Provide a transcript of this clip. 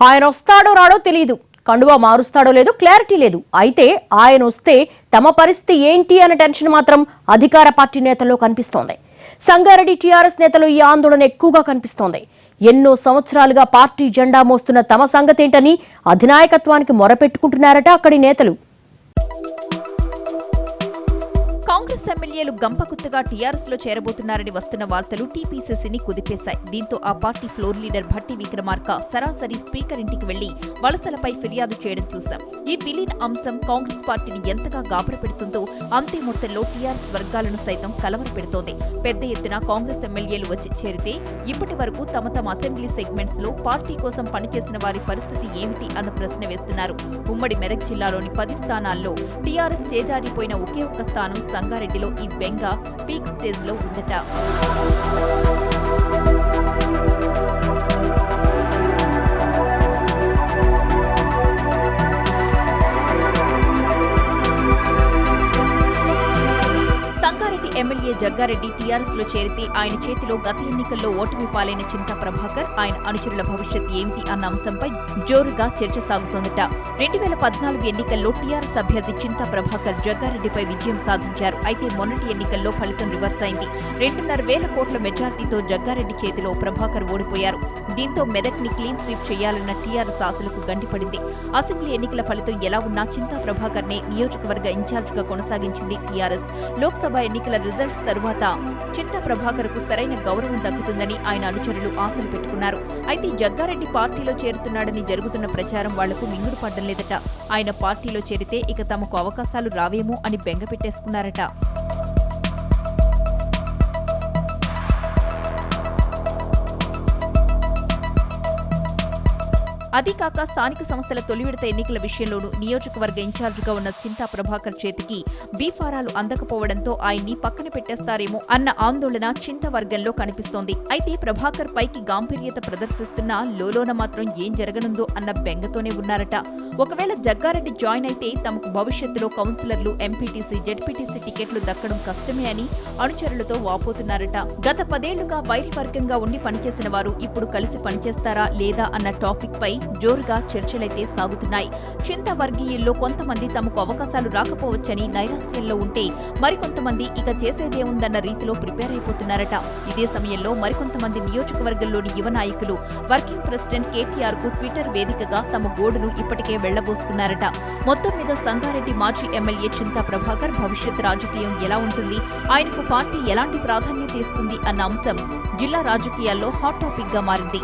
ఆయన వస్తాడో రాడో తెలియదు కండువా మారుస్తాడో లేదో క్లారిటీ లేదు. అయితే ఆయన వస్తే తమ పరిస్థితి ఏంటి అనే టెన్షన్ మాత్రం అధికార పార్టీ నేతల్లో కనిపిస్తోంది. సంగారెడ్డి టీఆర్ఎస్ నేతలు ఈ ఆందోళన ఎక్కువగా కనిపిస్తోంది. ఎన్నో సంవత్సరాలుగా పార్టీ జెండా మోస్తున్న తమ సంగతేంటని అధినాయకత్వానికి మొరపెట్టుకుంటున్నారట అక్కడి నేతలు. కాంగ్రెస్ ఎమ్మెల్యేలు గంపకుత్తగా టీఆర్ఎస్లో చేరబోతున్నారని వస్తున్న వార్తలు టీపీసీసీని కుదిపేశాయి. దీంతో ఆ party floor leader Bhatti Vikramarka సరాసరి స్పీకర్ ఇంటికి వెళ్ళి వలసలపై ఫిర్యాదు చేయడం చూశాం. ఈ విలీన అంశం కాంగ్రెస్ పార్టీని ఎంతగా గాబరపెడుతుందో అంతే మొత్తంలో టీఆర్ఎస్ వర్గాలను సైతం కలవరపెడుతోంది పెద్ద ఎత్తున కాంగ్రెస్ ఎమ్మెల్యేలు వచ్చి చేరితే ఇప్పటి వరకు తమ తమ అసెంబ్లీ సెగ్మెంట్స్లో పార్టీ కోసం పనిచేసిన వారి పరిస్థితి ఏమిటి అన్న ప్రశ్న వేస్తున్నారు. ఉమ్మడి మెదక్ జిల్లాలోని పది స్థానాల్లో టీఆర్ఎస్ చేజారిపోయిన ఒకే ఒక్క స్థానం సంగారెడ్డిలో ఈ బెంగ పీక్ స్టేజ్లో ఉందట. సంగారెడ్డి ఎమ్మెల్యే జగ్గారెడ్డి టీఆర్ఎస్లో చేరితే ఆయన చేతిలో గత ఎన్నికల్లో ఓటమి పాలైన చింతా ప్రభాకర్ ఆయన అనుచరుల భవిష్యత్ ఏమిటి అన్న అంశంపై జోరుగా చర్చ సాగుతోందట. రెండు వేల పద్నాలుగు ఎన్నికల్లో టీఆర్ఎస్ అభ్యర్థి చింతా ప్రభాకర్ జగ్గారెడ్డిపై విజయం సాధించారు. అయితే మొన్నటి ఎన్నికల్లో ఫలితం రివర్స్ అయింది. రెండున్నర వేల కోట్ల మెజార్టీతో జగ్గారెడ్డి చేతిలో ప్రభాకర్ ఓడిపోయారు. దీంతో మెదక్ని క్లీన్ స్వీప్ చేయాలన్న టీఆర్ఎస్ ఆశలకు గంటిపడింది అసెంబ్లీ ఎన్నికల ఫలితం ఎలా ఉన్నా చింతా ప్రభాకర్ నే నియోజకవర్గ ఇన్ఛార్జ్గా కొనసాగించింది టీఆర్ఎస్. లోక్సభ ఎన్నికల రిజల్ట్స్ తరువాత చింతా ప్రభాకర్కు సరైన గౌరవం దక్కుతుందని ఆయన అనుచరులు ఆశలు పెట్టుకున్నారు. అయితే జగ్గారెడ్డి పార్టీలో చేరుతున్నాడని జరుగుతున్న ప్రచారం వాళ్ళకు మింగుడు పడ్డం లేదట. ఆయన పార్టీలో చేరితే ఇక తమకు అవకాశాలు రావేమో అని బెంగ అదీకాక స్థానిక సంస్థల తొలి విడత ఎన్నికల విషయంలోనూ నియోజకవర్గ ఇన్ఛార్జిగా ఉన్న చింతా ప్రభాకర్ చేతికి బీఫారాలు అందకపోవడంతో ఆయన్ని పక్కన పెట్టేస్తారేమో అన్న ఆందోళన చింత వర్గంలో కనిపిస్తోంది. అయితే ప్రభాకర్ పైకి గాంభీర్యత ప్రదర్శిస్తున్నా లోలోన మాత్రం ఏం జరగనుందో అన్న బెంగతోనే ఉన్నారట. ఒకవేళ జగ్గారెడ్డి జాయిన్ అయితే తమకు భవిష్యత్తులో కౌన్సిలర్లు ఎంపీటీసీ జెడ్పీటీసీ టికెట్లు దక్కడం కష్టమే అని అనుచరులతో వాపోతున్నారట. గత పదేళ్ళుగా వైరివర్గంగా ఉండి పనిచేసిన వారు ఇప్పుడు కలిసి పనిచేస్తారా లేదా అన్న టాపిక్ పై జోరుగా చర్చలైతే సాగుతున్నాయి. చింత వర్గీయుల్లో కొంతమంది తమకు అవకాశాలు రాకపోవచ్చని నైరాశ్యంలో ఉంటే మరికొంతమంది ఇక చేసేదే ఉందన్న రీతిలో ప్రిపేర్ అయిపోతున్నారట. ఇదే సమయంలో మరికొంతమంది నియోజకవర్గంలోని యువ నాయకులు వర్కింగ్ ప్రెసిడెంట్ కేటీఆర్కు ట్విట్టర్ వేదికగా తమ గోడును ఇప్పటికే వెళ్ళబోసుకున్నారట. మొత్తం మీద సంగారెడ్డి మాజీ ఎమ్మెల్యే చింతా ప్రభాకర్ భవిష్యత్ రాజకీయం ఎలా ఉంటుంది? ఆయనకు పార్టీ ఎలాంటి ప్రాధాన్యత ఇస్తుంది? అన్న అంశం జిల్లా రాజకీయాల్లో హాట్ టాపిక్గా మారింది.